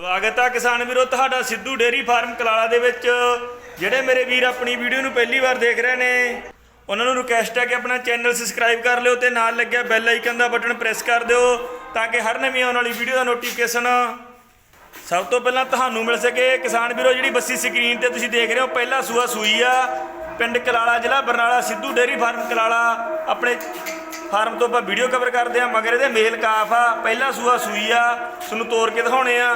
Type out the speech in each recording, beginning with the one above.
ਸਵਾਗਤ ਆ ਕਿਸਾਨ ਵੀਰੋ, ਤੁਹਾਡਾ ਸਿੱਧੂ ਡੇਰੀ ਫਾਰਮ ਕਲਾਲਾ ਦੇ ਵਿੱਚ। ਜਿਹੜੇ ਮੇਰੇ ਵੀਰ ਆਪਣੀ ਵੀਡੀਓ ਨੂੰ ਪਹਿਲੀ ਵਾਰ ਦੇਖ ਰਹੇ ਨੇ, ਉਹਨਾਂ ਨੂੰ ਰਿਕੁਐਸਟ ਹੈ ਕਿ ਆਪਣਾ ਚੈਨਲ ਸਬਸਕ੍ਰਾਈਬ ਕਰ ਲਿਓ ਤੇ ਨਾਲ ਲੱਗਿਆ ਬੈਲ ਆਈਕਨ ਦਾ ਬਟਨ ਪ੍ਰੈਸ ਕਰ ਦਿਓ, ਤਾਂ ਕਿ ਹਰ ਨਵੀਂ ਆਉਣ ਵਾਲੀ ਵੀਡੀਓ ਦਾ ਨੋਟੀਫਿਕੇਸ਼ਨ ਸਭ ਤੋਂ ਪਹਿਲਾਂ ਤੁਹਾਨੂੰ ਮਿਲ ਸਕੇ। ਕਿਸਾਨ ਵੀਰੋ, ਜਿਹੜੀ ਬੱਸੀ ਸਕਰੀਨ ਤੇ ਤੁਸੀਂ ਦੇਖ ਰਹੇ ਹੋ, ਪਹਿਲਾ ਸੂਆ ਸੂਈ ਆ। ਪਿੰਡ ਕਲਾਲਾ ਜ਼ਿਲ੍ਹਾ ਬਰਨਾਲਾ, ਸਿੱਧੂ ਡੇਰੀ ਫਾਰਮ ਕਲਾਲਾ। ਆਪਣੇ ਫਾਰਮ ਤੋਂ ਆਪਾਂ ਵੀਡੀਓ ਕਵਰ ਕਰਦੇ ਆ, ਮਗਰ ਇਹਦੇ ਮੇਲ ਕਾਫ ਆ। ਪਹਿਲਾ ਸੂਆ ਸੂਈ ਆ, ਤੁਹਾਨੂੰ ਤੋੜ ਕੇ ਦਿਖਾਉਣੇ ਆ।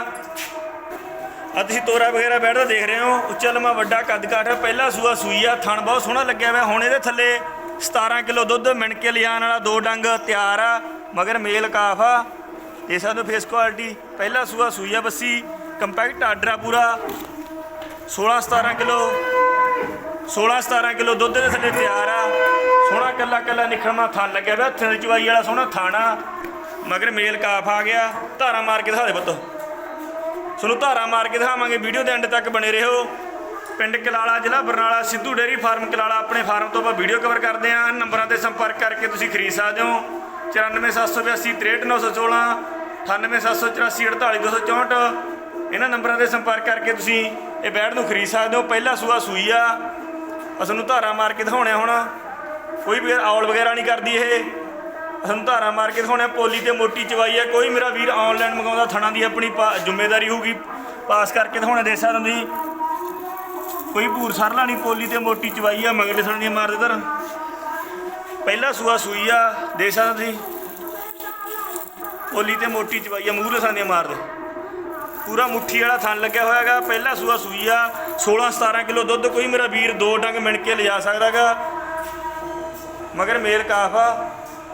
ਆ ਤੁਸੀਂ ਤੋਰਾ ਵਗੈਰਾ ਬੈਠਦਾ ਦੇਖ ਰਹੇ ਹੋ। ਉੱਚਾ ਲੰਮਾ ਵੱਡਾ ਕੱਦ ਕਾਠ ਆ, ਪਹਿਲਾ ਸੂਆ ਸੂਈ ਆ। ਥਣ ਬਹੁਤ ਸੋਹਣਾ ਲੱਗਿਆ ਹੋਇਆ। ਹੁਣ ਇਹਦੇ ਥੱਲੇ 17 ਕਿਲੋ ਦੁੱਧ ਮਿਣ ਕੇ ਲਿਜਾਣ ਵਾਲਾ ਦੋ ਡੰਗ ਤਿਆਰ ਆ ਮਗਰ ਮੇਲ ਕਾਫ ਆ। ਇਹ ਸਾਨੂੰ ਫੇਸ ਕੁਆਲਿਟੀ ਪਹਿਲਾ ਸੂਆ ਸੂਈ ਆ ਬੱਸੀ। ਕੰਪੈਕਟ ਆਰਡਰ ਆ ਪੂਰਾ। 16 17 ਕਿਲੋ 16 17 ਕਿਲੋ ਦੁੱਧ ਦੇ ਥੱਲੇ ਤਿਆਰ ਆ। ਸੋਹਣਾ ਕੱਲਾ ਕੱਲਾ ਨਿਖੜਮਾ ਥਣ ਲੱਗਿਆ ਹੋਇਆ। ਥਣ ਚਵਾਈ ਵਾਲਾ ਸੋਹਣਾ ਥਾਣਾ ਮਗਰ ਮੇਲ ਕਾਫ ਆ ਗਿਆ। ਧਾਰਾ ਮਾਰ ਕੇ ਦਿਖਾ ਦੇ ਪੁੱਤ। ਤੁਹਾਨੂੰ ਧਾਰਾ ਮਾਰ ਕੇ ਦਿਖਾਵਾਂਗੇ। ਵੀਡੀਓ ਦੇ ਐਂਡ ਤੱਕ ਬਣੇ ਰਹੋ। ਪਿੰਡ ਕਲਾਲਾ, ਜ਼ਿਲ੍ਹਾ ਬਰਨਾਲਾ, ਸਿੱਧੂ ਡੇਰੀ ਫਾਰਮ ਕਲਾਲਾ, ਆਪਣੇ ਫਾਰਮ ਤੋਂ ਆਪਾਂ ਵੀਡੀਓ ਕਵਰ ਕਰਦੇ ਹਾਂ। ਨੰਬਰਾਂ ਤੇ ਸੰਪਰਕ ਕਰਕੇ ਤੁਸੀਂ ਖਰੀਦ ਸਕਦੇ ਹੋ। 94782 63916 98784 48264 ਇਹਨਾਂ ਨੰਬਰਾਂ ਤੇ ਸੰਪਰਕ ਕਰਕੇ ਤੁਸੀਂ ਇਹ ਬੈਡ ਨੂੰ ਖਰੀਦ ਸਕਦੇ ਹੋ। ਪਹਿਲਾ ਸੂਆ ਸੂਈ ਆ। ਅਸਾਂ ਨੂੰ ਧਾਰਾ ਮਾਰ ਕੇ ਦਿਖਾਉਣੇ ਹੁਣ। ਕੋਈ ਵੀ ਔਲ ਵਗੈਰਾ ਨਹੀਂ ਕਰਦੀ ਇਹ। ਸਾਨੂੰ ਧਾਰਾ ਮਾਰ ਕੇ ਦਿਖਾਉਣੇ ਪੋਲੀ ਤੇ ਮੋਟੀ ਚਵਾਈ ਹੈ ਕੋਈ ਮੇਰਾ ਵੀਰ ਆਨਲਾਈਨ ਮੰਗਾਉਂਦਾ ਥਣਾ ਦੀ ਆਪਣੀ ਪਾ- ਜ਼ਿੰਮੇਵਾਰੀ ਹੋਊਗੀ। ਪਾਸ ਕਰਕੇ ਦਿਖਾਉਣਾ ਦੇ ਸਕਦੇ ਤੁਸੀਂ। ਕੋਈ ਭੂਰ ਸਰਲਾ ਨਹੀਂ, ਪੋਲੀ ਤੇ ਮੋਟੀ ਚਵਾਈ ਆ ਮਗਲੇ ਥਣ ਦੀ ਮਾਰ ਦੇ ਧਰ ਪਹਿਲਾ ਸੂਆ ਸੂਈ ਆ ਦੇ ਸਕਦੇ ਤੁਸੀਂ। ਪੋਲੀ ਤੇ ਮੋਟੀ ਚਵਾਈ ਆ ਮੂਹਰੇ ਸਾਂ ਦੀਆਂ ਮਾਰ ਦੇ। ਪੂਰਾ ਮੁੱਠੀ ਵਾਲਾ ਥਣ ਲੱਗਿਆ ਹੋਇਆ ਹੋਇਆਗਾ ਪਹਿਲਾ ਸੂਆ ਸੂਈ ਆ। 16 17 ਕਿਲੋ ਦੁੱਧ, ਕੋਈ ਮੇਰਾ ਵੀਰ ਦੋ ਡੰਗ ਮਿਣ ਕੇ ਲਿਜਾ ਸਕਦਾਗਾ ਮਗਰ ਮੇਲ ਕਾਫ ਆ।